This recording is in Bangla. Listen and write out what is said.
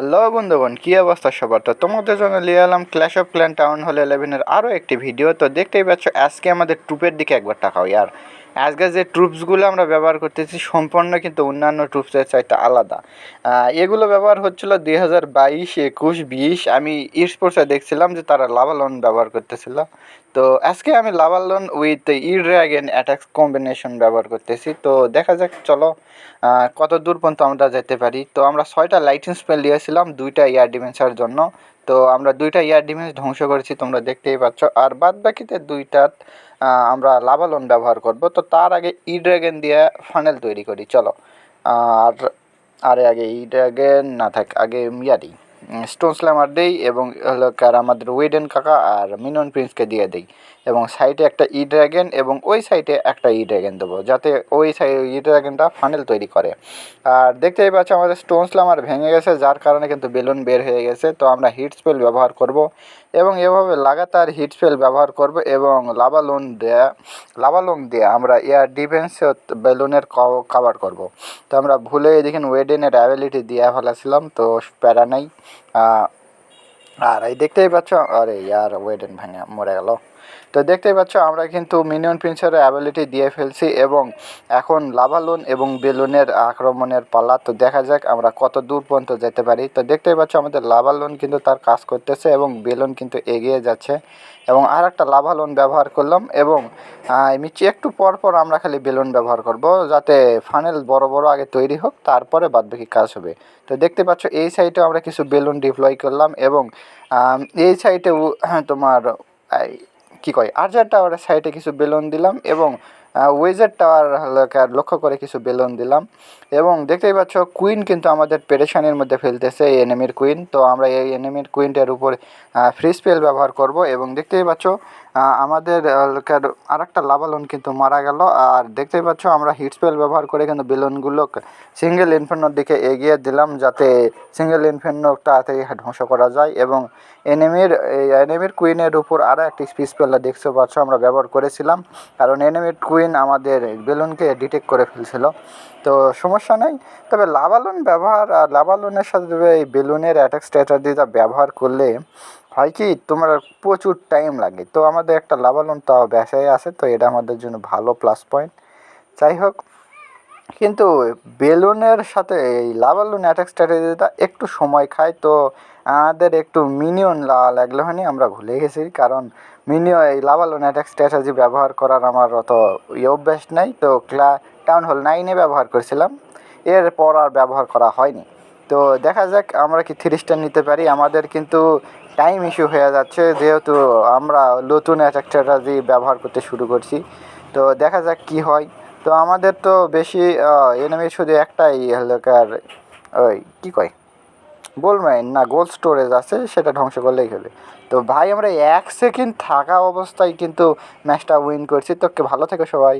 হ্যালো বন্ধুগণ, কী অবস্থা সবার? তো তোমাদের জন্য নিয়ে এলাম clash of clan town hall ইলেভেনের আরও একটি ভিডিও। তো দেখতেই পাচ্ছ, আজকে আমাদের ট্রুপের দিকে একবার টাকাও আর আজকে যে ট্রুপসগুলো আমরা ব্যবহার করতেছি, সম্পূর্ণ কিন্তু অন্যান্য ট্রুপসের চাইতে আলাদা। এগুলো ব্যবহার হচ্ছিল দুই হাজার বাইশ, একুশ, বিশ। আমি স্পোর্টসে দেখছিলাম যে তারা লাভালন ব্যবহার করতেছিল। তো আজকে আমি lavaloon with E dragon attacks combination ব্যবহার করতেছি। তো দেখা যাক, চলো কত দূর পর্যন্ত আমরা যেতে পারি। তো আমরা ছয়টা লাইটিং স্পেল দিয়েছিলাম, দুইটা এয়ার ডিফেন্সের জন্য। তো আমরা দুইটা ইয়ার ডিফেন্স ধ্বংস করেছি, তোমরা দেখতেই পাচ্ছ। আর বাদ বাকিতে দুইটা আমরা লাভালন ব্যবহার করব। তো তার আগে ই ড্রাগন দিয়ে ফানেল তৈরি করি, চলো। আর আরে আগে ই ড্রাগন না থাক, আগে ইয়ারি স্টোন স্ল্যামার দেই এবং হলো কার আমাদের ওয়েডেন কাকা আর মিনন প্রিন্সকে দিয়ে দেই। এবং সাইডে একটা ই ড্র্যাগন এবং ওই সাইডে একটা ই ড্র্যাগন দেবো, যাতে ওই সাইড ই ড্র্যাগনটা ফানেল তৈরি করে। আর দেখতেই পাচ্ছ আমাদের স্টোন স্ল্যামার ভেঙে গেছে, যার কারণে কিন্তু বেলুন বের হয়ে গেছে। তো আমরা হিট স্পেল ব্যবহার করব এবং এভাবে লাগাতার হিট স্পেল ব্যবহার করব এবং লাভালোন দেয়া লাভালোন দিয়ে আমরা এয়ার ডিফেন্স বেলুনের কভার করব। তো আমরা ভুলে দেখেন ওয়েডেনের অ্যাবিলিটি দিয়ে ফেলেছিলাম, তো প্যারা নাই। আর এই দেখতেই পাচ্ছ আরে ইয়ার ওয়েডেন ভেঙে মরে গেল। তো দেখতেই পাচ্ছ, আমরা কিন্তু মিনিয়ন প্রিন্সের অ্যাবিলিটি দিয়ে ফেলছি এবং এখন লাভালুন এবং বেলুনের আক্রমণের পালা। তো দেখা যাক আমরা কত দূর পর্যন্ত যেতে পারি। তো দেখতেই পাচ্ছ, আমাদের লাভালুন কিন্তু তার কাজ করতেছে এবং বেলুন কিন্তু এগিয়ে যাচ্ছে। এবং আর একটা লাভালুন ব্যবহার করলাম এবং মিচি একটু পর পর আমরা খালি বেলুন ব্যবহার করব যাতে ফানেল বড় বড় আগে তৈরি হোক, তারপরে বাদবাকি কাজ হবে। তো দেখতে পাচ্ছ, এই সাইডে আমরা কিছু বেলুন ডিপ্লয় করলাম এবং এই সাইডে তোমার কি কয় আর্জার টাওয়ারের সাইডে কিছু বেলুন দিলাম এবং ওয়েজার টাওয়ার লক্ষ্য করে কিছু বেলুন দিলাম। এবং দেখতেই পাচ্ছ কুইন কিন্তু আমাদের পেরেশানির মধ্যে ফেলতেছে, এই এনিমির কুইন তো আমরা এই এনিমির কুইনটার উপর ফ্রি স্পেল ব্যবহার করব এবং দেখতেই পাচ্ছ আমাদের আর একটা লাভালন কিন্তু মারা গেল। আর দেখতেই পাচ্ছ, আমরা হিট স্পেল ব্যবহার করে কিন্তু বেলুনগুলো সিঙ্গেল ইনফেন্নোর দিকে এগিয়ে দিলাম যাতে সিঙ্গেল ইনফেন্নো তাড়াতাড়ি ধ্বংস করা যায়। এবং এনিমির এই এনিমির কুইনের উপর আরও একটি স্পিস পেলা দেখতে পাচ্ছ, আমরা ব্যবহার করেছিলাম। কারণ এনিমির কুইন আমাদের বেলুনকে ডিটেক্ট করে ফেলছিল। তো সমস্যা নেই। তবে লাভালন ব্যবহার, আর লাভালনের সাথে এই বেলুনের অ্যাটাক স্ট্র্যাটাজিটা ব্যবহার করলে হয় কি, তোমার প্রচুর টাইম লাগে। তো আমাদের একটা লাভালন তাও ব্যবসায় আছে, তো এটা আমাদের জন্য ভালো প্লাস পয়েন্ট যাই হোক, কিন্তু বেলুনের সাথে এই লাভালুন অ্যাটাক স্ট্র্যাটেজিটা একটু সময় খায়, তো আমাদের একটু মিনিয়ন লাগলে হয়নি, আমরা ভুলে গেছি। কারণ মিনিয়ন এই লাভালুন অ্যাটাক স্ট্র্যাটেজি ব্যবহার করার আমার অত অভ্যাস নাই, তো ক্লা টাউন হল নাইনে ব্যবহার করেছিলাম। এরপর আর ব্যবহার করা হয়নি। তো দেখা যাক, আমরা কি থ্রি স্টার নিতে পারি। আমাদের কিন্তু টাইম ইস্যু হয়ে যাচ্ছে, যেহেতু আমরা নতুন স্ট্র্যাটেজি ব্যবহার করতে শুরু করছি। তো দেখা যাক কি হয়। তো আমাদের তো বেশি এনিমি শুধু একটাই এলাকার ওই কী কয়? গোলমাইন না গোল্ড স্টোরেজ আছে, সেটা ধ্বংস করলেই হবে। তো ভাই, আমরা এক সেকেন্ড থাকা অবস্থায় কিন্তু ম্যাচটা উইন করছি। তো ভালো থেকো সবাই।